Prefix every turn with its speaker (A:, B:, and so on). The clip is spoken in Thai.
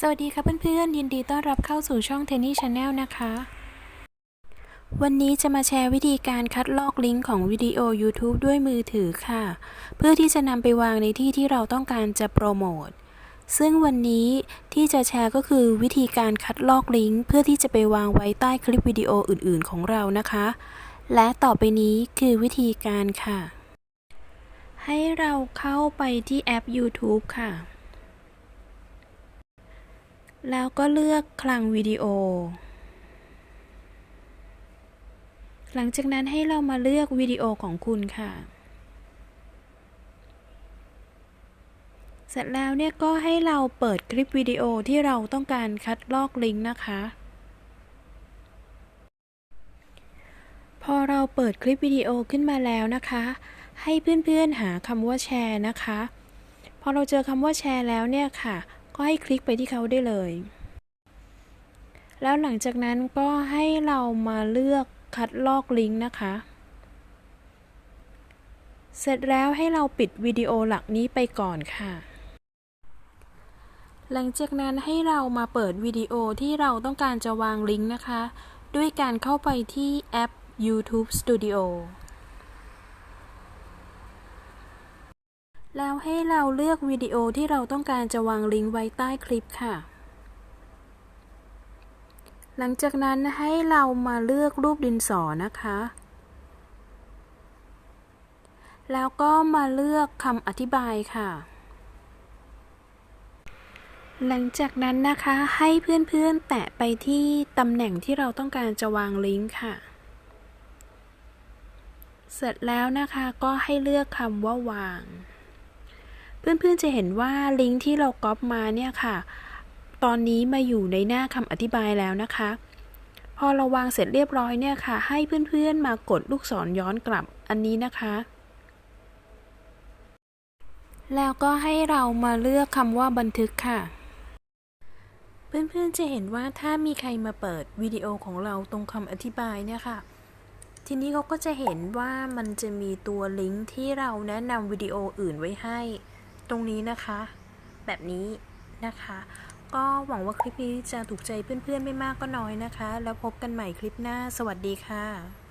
A: สวัสดีค่ะเพื่อนๆ ยินดีต้อนรับเข้าสู่ช่อง Tenny Channel นะคะ วันนี้จะมาแชร์วิธีการคัดลอกลิงก์ของวิดีโอ YouTube ด้วยมือถือค่ะ เพื่อที่จะนำไปวางในที่ที่เราต้องการจะโปรโมท ซึ่งวันนี้ที่จะแชร์ก็คือวิธีการคัดลอกลิงก์เพื่อที่จะไปวางไว้ใต้คลิปวิดีโออื่นๆของเรานะคะ และต่อไปนี้คือวิธีการค่ะ ให้เราเข้าไปที่แอป YouTube ค่ะ แล้วก็เลือกคลังวิดีโอ หลังจากนั้นให้เรามาเลือกวิดีโอของคุณค่ะ เสร็จแล้วเนี่ยก็ให้เราเปิดคลิปวิดีโอที่เราต้องการคัดลอกลิงก์นะคะ พอเราเปิดคลิปวิดีโอขึ้นมาแล้วนะคะ ให้เพื่อนๆหาคำว่าแชร์นะคะ พอเราเจอคำว่าแชร์แล้วเนี่ยค่ะ ก็ให้คลิกไปที่เขาได้เลย แล้วหลังจากนั้นก็ให้เรามาเลือกคัดลอกลิงก์นะคะ เสร็จแล้วให้เราปิดวิดีโอหลักนี้ไปก่อนค่ะ หลังจากนั้นให้เรามาเปิดวิดีโอที่เราต้องการจะวางลิงก์นะคะ ด้วยการเข้าไปที่แอป YouTube Studio แล้วให้เราเลือกวิดีโอที่เราต้องการจะวางลิงก์ไว้ใต้คลิปค่ะ หลังจากนั้นให้เรามาเลือกรูปดินสอนะคะ แล้วก็มาเลือกคำอธิบายค่ะ หลังจากนั้นนะคะให้เพื่อนๆแตะไปที่ตำแหน่งที่เราต้องการจะวางลิงก์ค่ะ เสร็จแล้วนะคะก็ให้เลือกคำว่าวาง เพื่อนๆจะเห็นว่าลิงก์ที่เราก๊อปมาเนี่ยค่ะ ตอนนี้มาอยู่ในหน้าคำอธิบายแล้วนะคะ พอเราวางเสร็จเรียบร้อยเนี่ยค่ะ ให้เพื่อนๆมากดลูกศรย้อนกลับอันนี้นะคะ แล้วก็ให้เรามาเลือกคำว่าบันทึกค่ะ เพื่อนๆจะเห็นว่าถ้ามีใครมาเปิดวิดีโอของเราตรงคำอธิบายเนี่ยค่ะทีนี้เขาก็จะเห็นว่ามันจะมีตัวลิงก์ที่เราแนะนำวิดีโออื่นไว้ให้ ตรงนี้นะคะ แบบนี้นะคะ ก็หวังว่าคลิปนี้จะถูกใจเพื่อนๆไม่มากก็น้อยนะคะ แล้วพบกันใหม่คลิปหน้า สวัสดีค่ะ